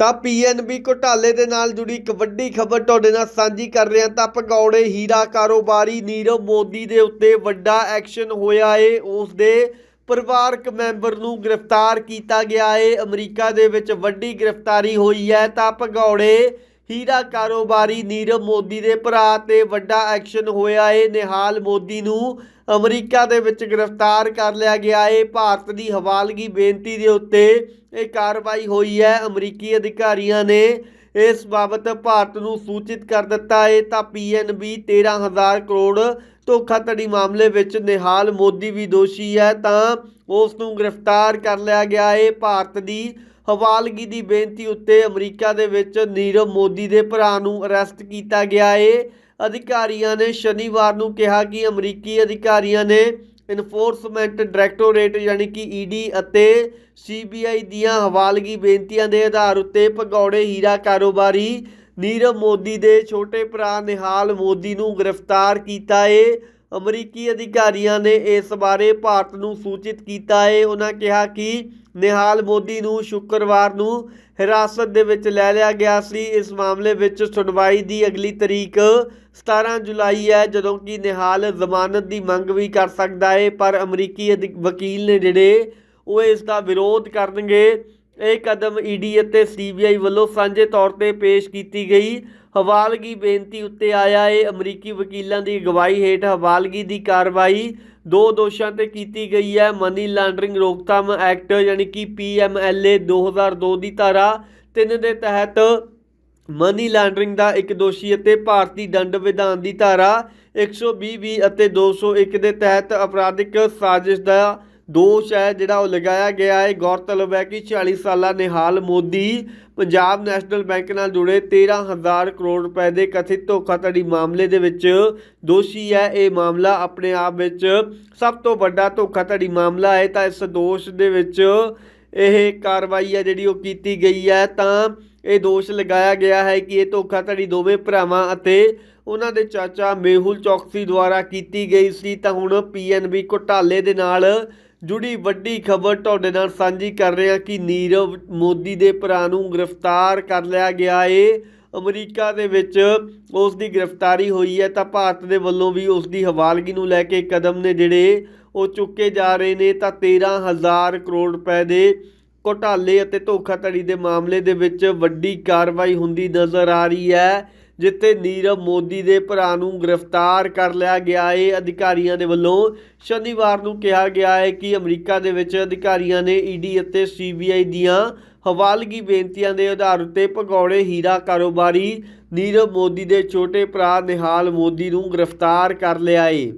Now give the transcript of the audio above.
ਤਾਂ ਪੀਐਨਬੀ ਘੁਟਾਲੇ ਦੇ ਨਾਲ ਜੁੜੀ ਇੱਕ ਵੱਡੀ ਖਬਰ ਤੁਹਾਡੇ ਨਾਲ ਸਾਂਝੀ ਕਰ ਰਹੇ ਹਾਂ ਤਾਂ ਭਗੌੜੇ ਹੀਰਾ ਕਾਰੋਬਾਰੀ ਨੀਰਵ ਮੋਦੀ ਦੇ ਉੱਤੇ ਵੱਡਾ ਐਕਸ਼ਨ ਹੋਇਆ ਏ। ਉਸ ਦੇ ਪਰਿਵਾਰਕ ਮੈਂਬਰ ਨੂੰ ਗ੍ਰਿਫਤਾਰ ਕੀਤਾ ਗਿਆ ਏ। ਅਮਰੀਕਾ ਦੇ ਵਿੱਚ ਵੱਡੀ ਗ੍ਰਿਫਤਾਰੀ ਹੋਈ ਹੈ ਤਾਂ ਭਗੌੜੇ ਹੀਰਾ ਕਾਰੋਬਾਰੀ ਨੀਰਵ ਮੋਦੀ ਦੇ ਭਰਾ ਤੇ ਵੱਡਾ ਐਕਸ਼ਨ ਹੋਇਆ ਏ। ਨਿਹਾਲ ਮੋਦੀ ਨੂੰ ਅਮਰੀਕਾ ਦੇ ਵਿੱਚ ਗ੍ਰਿਫਤਾਰ ਕਰ ਲਿਆ ਗਿਆ ਏ। ਭਾਰਤ ਦੀ ਹਵਾਲਗੀ ਬੇਨਤੀ ਦੇ ਉੱਤੇ ਇਹ ਕਾਰਵਾਈ ਹੋਈ ਹੈ। ਅਮਰੀਕੀ ਅਧਿਕਾਰੀਆਂ ਨੇ ਇਸ ਬਾਬਤ ਭਾਰਤ ਨੂੰ ਸੂਚਿਤ ਕਰ ਦਿੱਤਾ ਏ। ਤਾਂ ਪੀਐਨਬੀ 13000 ਕਰੋੜ ਧੋਖਾਧੜੀ ਮਾਮਲੇ ਵਿੱਚ ਨਿਹਾਲ ਮੋਦੀ ਵੀ ਦੋਸ਼ੀ ਹੈ। ਤਾਂ ਉਸ ਨੂੰ ਗ੍ਰਿਫਤਾਰ ਕਰ ਲਿਆ ਗਿਆ ਏ। ਭਾਰਤ ਦੀ ਹਵਾਲਗੀ ਦੀ ਬੇਨਤੀ ਉੱਤੇ ਅਮਰੀਕਾ ਦੇ ਵਿੱਚ ਨੀਰਵ ਮੋਦੀ ਦੇ ਭਰਾ ਨੂੰ ਅਰੈਸਟ ਕੀਤਾ ਗਿਆ ਏ। ਅਧਿਕਾਰੀਆਂ ਨੇ ਸ਼ਨੀਵਾਰ ਨੂੰ ਕਿਹਾ ਕਿ ਅਮਰੀਕੀ ਅਧਿਕਾਰੀਆਂ ਨੇ ਇਨਫੋਰਸਮੈਂਟ ਡਾਇਰੈਕਟੋਰੇਟ ਯਾਨੀ ਕਿ ਈਡੀ ਅਤੇ ਸੀਬੀਆਈ ਦੀਆਂ ਹਵਾਲਗੀ ਬੇਨਤੀਆਂ ਦੇ ਆਧਾਰ ਉੱਤੇ ਭਗੌੜੇ ਹੀਰਾ ਕਾਰੋਬਾਰੀ ਨੀਰਵ ਮੋਦੀ ਦੇ ਛੋਟੇ ਭਰਾ ਨਿਹਾਲ ਮੋਦੀ ਨੂੰ ਗ੍ਰਿਫਤਾਰ ਕੀਤਾ ਏ। ਅਮਰੀਕੀ ਅਧਿਕਾਰੀਆਂ ਨੇ ਇਸ ਬਾਰੇ ਭਾਰਤ ਨੂੰ ਸੂਚਿਤ ਕੀਤਾ ਹੈ। ਉਹਨਾਂ ਕਿਹਾ ਕਿ ਨਿਹਾਲ ਮੋਦੀ ਨੂੰ ਸ਼ੁੱਕਰਵਾਰ ਨੂੰ ਹਿਰਾਸਤ ਦੇ ਵਿੱਚ ਲੈ ਲਿਆ ਗਿਆ ਸੀ। ਇਸ ਮਾਮਲੇ ਵਿੱਚ ਸੁਣਵਾਈ ਦੀ ਅਗਲੀ ਤਰੀਕ 17 ਜੁਲਾਈ ਹੈ, ਜਦੋਂ ਕਿ ਨਿਹਾਲ ਜ਼ਮਾਨਤ ਦੀ ਮੰਗ ਵੀ ਕਰ ਸਕਦਾ ਹੈ, ਪਰ ਅਮਰੀਕੀ ਅਧਿ- ਵਕੀਲ ਨੇ ਜਿਹੜੇ ਉਹ ਇਸ ਦਾ ਵਿਰੋਧ ਕਰਨਗੇ। ਇਹ ਕਦਮ ਈਡੀ ਅਤੇ ਸੀਬੀਆਈ ਵੱਲੋਂ ਸਾਂਝੇ ਤੌਰ ਤੇ ਪੇਸ਼ ਕੀਤੀ ਗਈ। ਹਵਾਲਗੀ ਬੇਨਤੀ ਉੱਤੇ ਆਇਆ ਇਹ ਅਮਰੀਕੀ ਵਕੀਲਾਂ ਦੀ ਅਗਵਾਈ ਹੇਠ ਹਵਾਲਗੀ ਦੀ ਕਾਰਵਾਈ ਦੋ ਦੋਸ਼ਾਂ ਤੇ ਕੀਤੀ ਗਈ ਹੈ। ਮਨੀ ਲਾਂਡਰਿੰਗ ਰੋਕਥਾਮ ਐਕਟ ਯਾਨੀ ਕਿ ਪੀਐਮਐਲਏ 2002 ਦੀ ਧਾਰਾ 3 ਦੇ ਤਹਿਤ ਮਨੀ ਲਾਂਡਰਿੰਗ ਦਾ ਇੱਕ ਦੋਸ਼ੀ ਅਤੇ ਭਾਰਤੀ ਦੰਡ ਵਿਧਾਨ ਦੀ ਧਾਰਾ 120 ਵੀ ਅਤੇ 201 ਦੇ ਤਹਿਤ ਅਪਰਾਧਿਕ ਸਾਜ਼ਿਸ਼ ਦਾ ਦੋਸ਼ ਹੈ ਜਿਹੜਾ ਉਹ ਲਗਾਇਆ ਗਿਆ ਹੈ, ਗੌਰਤਲਬ ਹੈ ਕਿ 40 ਸਾਲਾ ਨਿਹਾਲ ਮੋਦੀ ਪੰਜਾਬ ਨੈਸ਼ਨਲ ਬੈਂਕ ਨਾਲ ਜੁੜੇ 13000 ਕਰੋੜ ਰੁਪਏ ਦੇ ਕਥਿਤ ਧੋਖਾਧੜੀ ਮਾਮਲੇ ਦੇ ਵਿੱਚ ਦੋਸ਼ੀ ਹੈ। ਇਹ ਮਾਮਲਾ ਆਪਣੇ ਆਪ ਵਿੱਚ ਸਭ ਤੋਂ ਵੱਡਾ ਧੋਖਾਧੜੀ ਮਾਮਲਾ ਹੈ। ਤਾਂ ਇਸ ਦੋਸ਼ ਦੇ ਵਿੱਚ ਇਹ ਕਾਰਵਾਈ ਹੈ ਜਿਹੜੀ ਉਹ ਕੀਤੀ ਗਈ ਹੈ। ਤਾਂ ਇਹ ਦੋਸ਼ ਲਗਾਇਆ ਗਿਆ ਹੈ ਕਿ ਇਹ ਧੋਖਾਧੜੀ ਦੋਵੇਂ ਭਰਾਵਾਂ ਅਤੇ ਉਹਨਾਂ ਦੇ ਚਾਚਾ ਮੇਹੁਲ ਚੌਕਸੀ ਦੁਆਰਾ ਕੀਤੀ ਗਈ ਸੀ। ਤਾਂ ਹੁਣ ਪੀਐਨਬੀ ਘੁਟਾਲੇ ਦੇ ਨਾਲ ਜੁੜੀ ਵੱਡੀ ਖਬਰ ਤੁਹਾਡੇ ਨਾਲ ਸਾਂਝੀ ਕਰ ਰਹੇ ਹਾਂ ਕਿ ਨੀਰਵ ਮੋਦੀ ਦੇ ਭਰਾ ਨੂੰ ਗ੍ਰਿਫਤਾਰ ਕਰ ਲਿਆ ਗਿਆ ਏ। ਅਮਰੀਕਾ ਦੇ ਵਿੱਚ ਉਸ ਦੀ ਗ੍ਰਿਫਤਾਰੀ ਹੋਈ ਹੈ ਤਾਂ ਭਾਰਤ ਦੇ ਵੱਲੋਂ ਵੀ ਉਸ ਦੀ ਹਵਾਲਗੀ ਨੂੰ ਲੈ ਕੇ ਕਦਮ ਨੇ ਜਿਹੜੇ ਉਹ ਚੁੱਕੇ ਜਾ ਰਹੇ ਨੇ ਤਾਂ 13000 ਕਰੋੜ ਰੁਪਏ ਦੇ ਘੁਟਾਲੇ ਅਤੇ ਧੋਖਾਧੜੀ ਦੇ ਮਾਮਲੇ ਦੇ ਵਿੱਚ ਵੱਡੀ ਕਾਰਵਾਈ ਹੁੰਦੀ ਨਜ਼ਰ ਆ ਰਹੀ ਹੈ। ਜਿੱਥੇ ਨੀਰਵ ਮੋਦੀ ਦੇ ਭਰਾ ਨੂੰ ਗ੍ਰਿਫਤਾਰ ਕਰ ਲਿਆ ਗਿਆ। ਹੈ ਅਧਿਕਾਰੀਆਂ ਦੇ ਵੱਲੋਂ ਸ਼ਨੀਵਾਰ ਨੂੰ ਕਿਹਾ ਗਿਆ ਹੈ ਕਿ ਅਮਰੀਕਾ ਦੇ ਵਿੱਚ ਅਧਿਕਾਰੀਆਂ ਨੇ ਈਡੀ ਅਤੇ ਸੀਬੀਆਈ ਦੀਆਂ ਹਵਾਲਗੀ ਬੇਨਤੀਆਂ ਦੇ ਆਧਾਰ ਉੱਤੇ ਭਗੌੜੇ ਹੀਰਾ ਕਾਰੋਬਾਰੀ ਨੀਰਵ ਮੋਦੀ ਦੇ ਛੋਟੇ ਭਰਾ ਨਿਹਾਲ ਮੋਦੀ ਨੂੰ ਗ੍ਰਿਫਤਾਰ ਕਰ ਲਿਆ ਏ